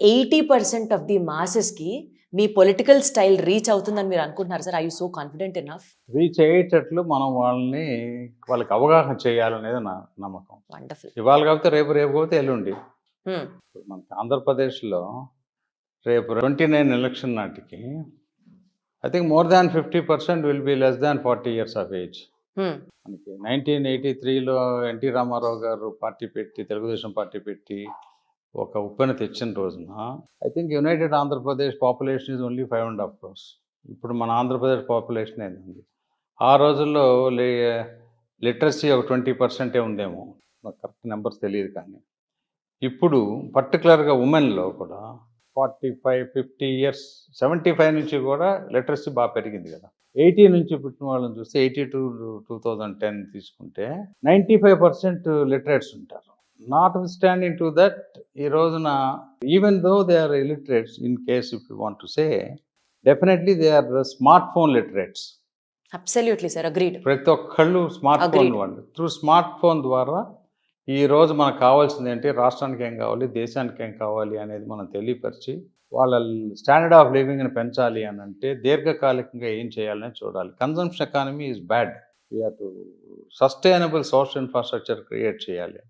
Eighty percent of the మాసెస్కి మీ political style reach అవుతుందని మీరు అనుకుంటున్నారు sir? I you so confident enough reach అయ్యేటట్లు మనం వాళ్ళని వాళ్ళకి అవగాహన చేయాలనేది నా నమ్మకం. వండర్ఫుల్. ఇవాళ కాకపోతే రేపు రేపు కాకపోతే ఎల్లుండి. మనకి ఆంధ్రప్రదేశ్లో రేపు ట్వంటీ నైన్ ఎలక్షన్ నాటికి I think more than fifty percent will be less than forty years of age. మనకి నైన్టీన్ ఎయిటీ త్రీలో ఎన్టీ రామారావు గారు పార్టీ పెట్టి తెలుగుదేశం పార్టీ పెట్టి ఒక ఉప్పెన తెచ్చిన రోజున I think united Andhra Pradesh population is only five and half crores ఇప్పుడు మన ఆంధ్రప్రదేశ్ పాపులేషన్ ఏంటండి ఆ రోజుల్లో లే లిటరసీ ఒక ట్వంటీ పర్సెంటే ఉందేమో నాకు కరెక్ట్ నెంబర్స్ తెలియదు కానీ. ఇప్పుడు పర్టికులర్గా ఉమెన్లో కూడా forty five fifty years seventy five నుంచి కూడా లిటరసీ బాగా పెరిగింది కదా. ఎయిటీ నుంచి పుట్టిన వాళ్ళని చూస్తే eighty two two thousand ten తీసుకుంటే నైంటీ ఫైవ్ పర్సెంట్ లిటరేట్స్ ఉంటారు. నాట్ స్టాండింగ్ టు దట్ ఈ రోజున even though they are illiterates in case if you want to say definitely they are smart phone literates absolutely sir agreed ప్రతి ఒక్కళ్ళు smart phone. వాళ్ళు. Through smart phone ద్వారా ఈ రోజు మనకు కావాల్సింది ఏంటి? రాష్ట్రానికి ఏం కావాలి? దేశానికి ఏం కావాలి అనేది మనం తెలియపరిచి వాళ్ళ స్టాండర్డ్ ఆఫ్ లివింగ్ని పెంచాలి అని అంటే దీర్ఘకాలికంగా ఏం చేయాలని చూడాలి. Consumption economy is bad we are to sustainable social infrastructure create చేయాలి.